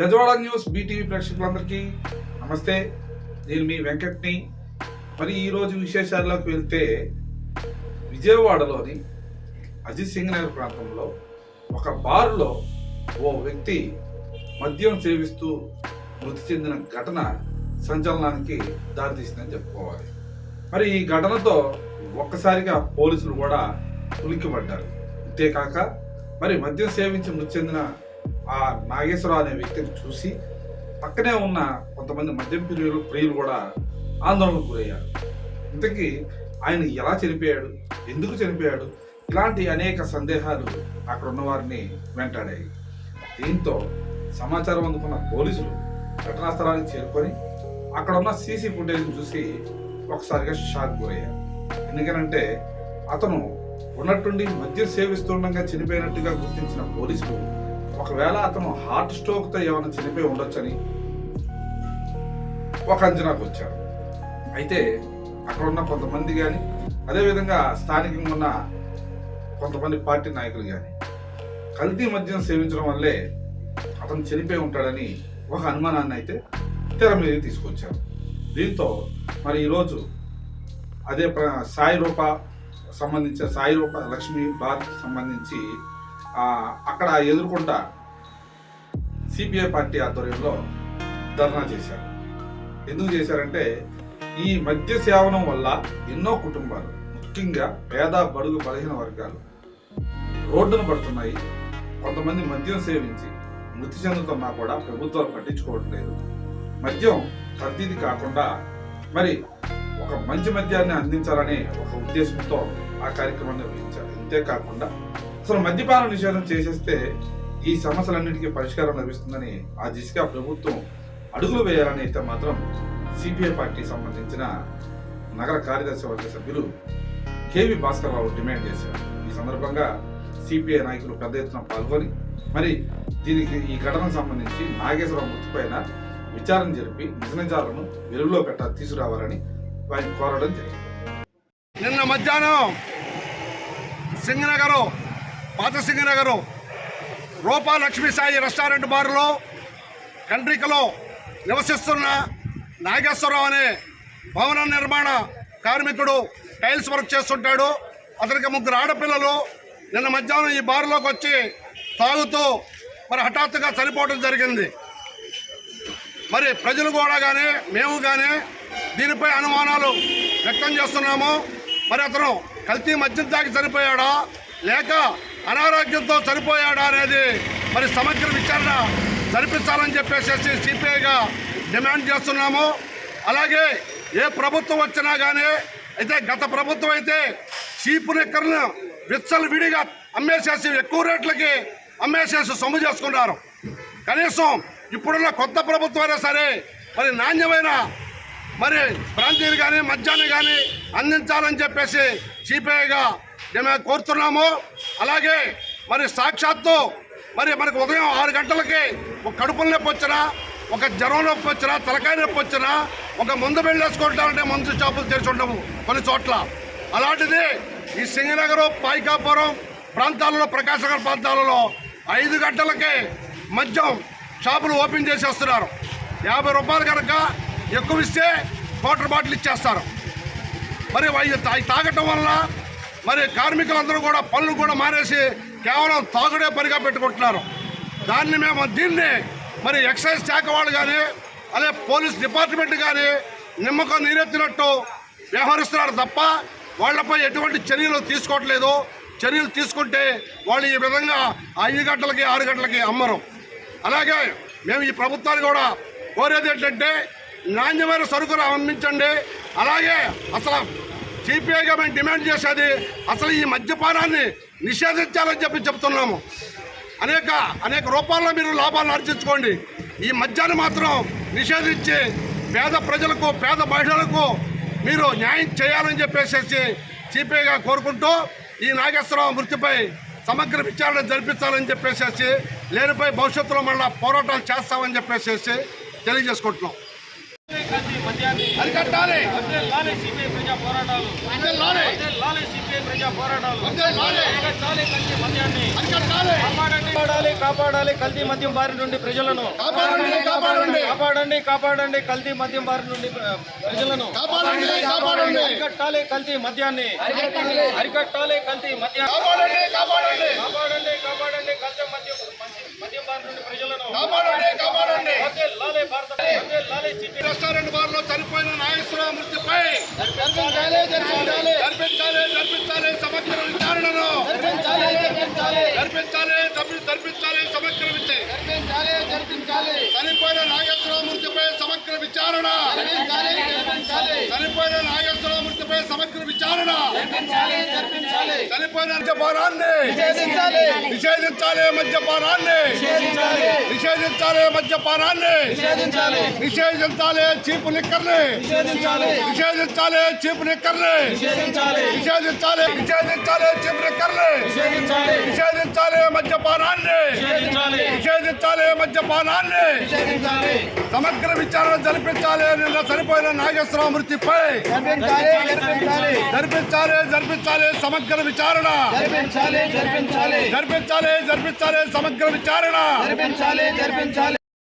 పెద్దవాడ news BTV ప్రేక్షకులందరికీ నమస్తే. నేను మీ వెంకట్ని. మరి ఈరోజు విశేషాల్లోకి వెళ్తే విజయవాడలోని అజిత్ సింగ్ నగర్ ప్రాంతంలో ఒక బారులో ఓ వ్యక్తి మద్యం సేవిస్తూ మృతి చెందిన ఘటన సంచలనానికి దారితీసిందని చెప్పుకోవాలి. మరి ఈ ఘటనతో ఒక్కసారిగా పోలీసులు కూడా ఉలిక్కిపడ్డారు. అంతేకాక మరి మద్యం సేవించి మృతి చెందిన ఆ నాగేశ్వరరావు అనే వ్యక్తిని చూసి పక్కనే ఉన్న కొంతమంది మద్యం ప్రియులు ప్రియులు కూడా ఆందోళనకు గురయ్యారు. ఇంతకీ ఆయన ఎలా చనిపోయాడు? ఎందుకు చనిపోయాడు? ఇలాంటి అనేక సందేహాలు అక్కడ ఉన్న వారిని వెంటాడాయి. దీంతో సమాచారం అందుకున్న పోలీసులు ఘటనా స్థలానికి చేరుకొని అక్కడ ఉన్న సీసీ ఫుటేజ్ చూసి ఒకసారిగా షాక్ గురయ్యారు. ఎందుకనంటే అతను ఉన్నట్టుండి మద్యం సేవిస్తుండగా చనిపోయినట్టుగా గుర్తించిన పోలీసులు ఒకవేళ అతను హార్ట్ స్ట్రోక్తో ఏమైనా చనిపోయి ఉండొచ్చని ఒక అంచనాకు వచ్చారు అయితే అక్కడ ఉన్న కొంతమంది కానీ అదేవిధంగా స్థానికంగా ఉన్న కొంతమంది పార్టీ నాయకులు కానీ కల్తీ మద్యం సేవించడం వల్లే అతను చనిపోయి ఉంటాడని ఒక అనుమానాన్ని అయితే తెర మీద తీసుకొచ్చారు. దీంతో మరి ఈరోజు అదే సాయి రూప సంబంధించిన సాయి రూప లక్ష్మీ బార్ సంబంధించి అక్కడ ఎదుర్కొంటా సిపిఐ పార్టీ ఆధ్వర్యంలో ధర్నా చేశారు. ఎందుకు చేశారంటే ఈ మద్య సేవనం వల్ల ఎన్నో కుటుంబాలు ముఖ్యంగా పేద బడుగు బలహీన వర్గాలు రోడ్డును పడుతున్నాయి. కొంతమంది మద్యం సేవించి మృతి చెందుతున్నా కూడా ప్రభుత్వాలు పట్టించుకోవడం లేదు. మద్యం కల్తీది కాకుండా మరి ఒక మంచి మద్యాన్ని అందించాలనే ఒక ఉద్దేశంతో ఆ కార్యక్రమాన్ని నిర్వహించారు. అంతేకాకుండా అసలు మద్యపాన నిషేధం చేసేస్తే ఈ సమస్యలన్నిటికీ పరిష్కారం లభిస్తుందని ఆ దిశగా ప్రభుత్వం అడుగులు వేయాలని అయితే మాత్రం సిపిఐ పార్టీ సంబంధించిన నగర కార్యదర్శి వర్గ సభ్యులు కేవి భాస్కర్ రావు డిమాండ్ చేశారు. ఈ సందర్భంగా సిపిఐ నాయకులు పెద్ద ఎత్తున పాల్గొని మరి దీనికి ఈ ఘటనకు సంబంధించి నాగేశ్వరరావు మృతిపైన విచారణ జరిపి నిజనిజాలను వెలుగులో పెట్ట తీసుకురావాలని వారిని కోరడం జరిగింది. నిన్న మధ్యాహ్నం సింగనగరు పాత సింగనగరు రూపా లక్ష్మీ సాయి రెస్టారెంట్ బార్లో కండ్రికలో నివసిస్తున్న నాగేశ్వరరావు అనే భవన నిర్మాణ కార్మికుడు టైల్స్ వర్క్ చేస్తుంటాడు. అతనికి ముగ్గురు ఆడపిల్లలు. నిన్న మధ్యాహ్నం ఈ బార్లోకి వచ్చి తాగుతూ మరి హఠాత్తుగా చనిపోవడం జరిగింది. మరి ప్రజలు కూడా కానీ మేము కానీ దీనిపై అనుమానాలు వ్యక్తం చేస్తున్నాము. మరి అతను కల్తీ మద్యం తాగి చనిపోయాడా? లేక అనారోగ్యంతో చనిపోయాడా అనేది మరి సమగ్ర విచారణ జరిపించాలని చెప్పేసి సిపిఐగా డిమాండ్ చేస్తున్నాము. అలాగే ఏ ప్రభుత్వం వచ్చినా కానీ అయితే గత ప్రభుత్వం అయితే చీపు నెక్కర్ను విచ్చలు విడిగా అమ్మేసేసి ఎక్కువ రేట్లకి అమ్మేసేసి సొమ్ము చేసుకున్నారు. కనీసం ఇప్పుడున్న కొత్త ప్రభుత్వం అయినా సరే మరి నాణ్యమైన మరి ప్రాంతీయులు కానీ మద్యాన్ని కానీ అందించాలని చెప్పేసి సిపిఐగా మేము కోరుతున్నాము. అలాగే మరి సాక్షాత్తు మరి మనకు ఉదయం ఆరు గంటలకి ఒక కడుపుల నొప్పి వచ్చినా ఒక జ్వరం నొప్పి వచ్చినా తలకాయ నొప్పి వచ్చినా ఒక ముందు వెళ్ళేసుకుంటామంటే మందు షాపులు తెరిచి ఉండము కొన్ని చోట్ల. అలాంటిది ఈ సింగనగరం పాయికాపురం ప్రాంతాలలో ప్రకాశనగర్ ప్రాంతాలలో ఐదు గంటలకే మద్యం షాపులు ఓపెన్ చేసేస్తున్నారు. యాభై రూపాయలు కనుక ఎక్కువ ఇస్తే వాటర్ బాటిల్ ఇచ్చేస్తారు. మరి అవి తాగటం వల్ల మరి కార్మికులందరూ కూడా పనులు కూడా మానేసి కేవలం తాగుడే పనిగా పెట్టుకుంటున్నారు. దాన్ని మేము దీన్ని మరి ఎక్సైజ్ శాఖ వాళ్ళు కానీ అదే పోలీస్ డిపార్ట్మెంట్ కానీ నిమ్మకం నీరెత్తినట్టు వ్యవహరిస్తున్నారు తప్ప వాళ్ళపై ఎటువంటి చర్యలు తీసుకోవట్లేదు. చర్యలు తీసుకుంటే వాళ్ళు ఈ విధంగా ఐదు గంటలకి ఆరు గంటలకి అమ్మరు. అలాగే మేము ఈ ప్రభుత్వాన్ని కూడా కోరేది ఏంటంటే నాణ్యమైన సరుకులు అందించండి అలాగే అసలు సిపిఐగా మేము డిమాండ్ చేసేది అసలు ఈ మద్యపానాన్ని నిషేధించాలని చెప్పి చెప్తున్నాము. అనేక అనేక రూపాల్లో మీరు లాభాలు ఆర్జించుకోండి. ఈ మద్యాన్ని మాత్రం నిషేధించి పేద ప్రజలకు పేద మహిళలకు మీరు న్యాయం చేయాలని చెప్పేసి సిపిఐగా కోరుకుంటూ ఈ నాగేశ్వరరావు మృతిపై సమగ్ర విచారణ జరిపించాలని చెప్పేసి లేనిపై భవిష్యత్తులో మళ్ళీ పోరాటాలు చేస్తామని చెప్పేసి తెలియజేసుకుంటున్నాం. అరికట్టాలి. లాలే సిపిఐ ప్రజా పోరాటాలు లాలే. లాలే సిపిఐ ప్రజా పోరాటాలు లాలే. అరికట్టాలి కల్తీ మద్యాన్ని. అరికట్టాలి. కాపాడండి కాపాడాలి కల్తీ మద్యం బారి నుండి ప్రజలను. కాపాడండి కాపాడండి. కల్తీ మద్యం బారి నుండి ప్ర- ప్రజలను. కాపాడండి కాపాడండి అరికట్టాలి కల్తీ మద్యాన్ని. అరికట్టాలి. కల్తీ మద్యాన్ని. కాపాడండి కాపాడండి. కల్తీ మద్యం మద్యం- మద్యం బారి నుండి ప్రజలను. కాపాడండి కాపాడండి. రెస్టారెంట్ బార్లో చనిపోయిన నాగేశ్వరరావు మృతిపై సమగ్ర విచారణను జరిపించాలి జరిపించాలి జరిపించాలి జరిపి- జరిపించాలి సమగ్ర విచారణ జరిపించాలి జరిపించాలి చనిపోయిన నాగేశ్వరరావు మృతిపై సమగ్ర విచారణ. జరిపించాలి జరిపించాలి చనిపోయిన నాగేశ్వరరావు మృతిపై సమగ్ర విచారణ. జరిపించాలి జరిపించాలి చనిపోయిన మద్యపానాన్ని నిషేధించాలి నిషేధించాలి మద్యపానాన్ని నిషేధించాలి నిషేధించాలి మద్యపానాన్ని నిషేధించాలి నిషేధించాలి చీపు లిక్కర్ని నిషేధించాలి నిషేధించాలి చీపు లిక్కర్ని నిషేధించాలి నిషేధించాలి నిషేధించాలి చీపు లిక్కర్ని నిషేధించాలి నిషేధించాలి మద్యపానాన్ని నిషేధించాలి నిషేధించాలి మద్యపానాన్ని సమగ్ర విచారణ జరిపించాలి నిన్న చనిపోయిన నాగేశ్వరరావు మృతిపై జరిపించాలి జరిపించాలి సమగ్ర విచారణ. జరిపించాలి జరిపించాలి. జరిపించాలి జరిపించాలి సమగ్ర విచారణ. జరిపించాలి జరిపించాలి.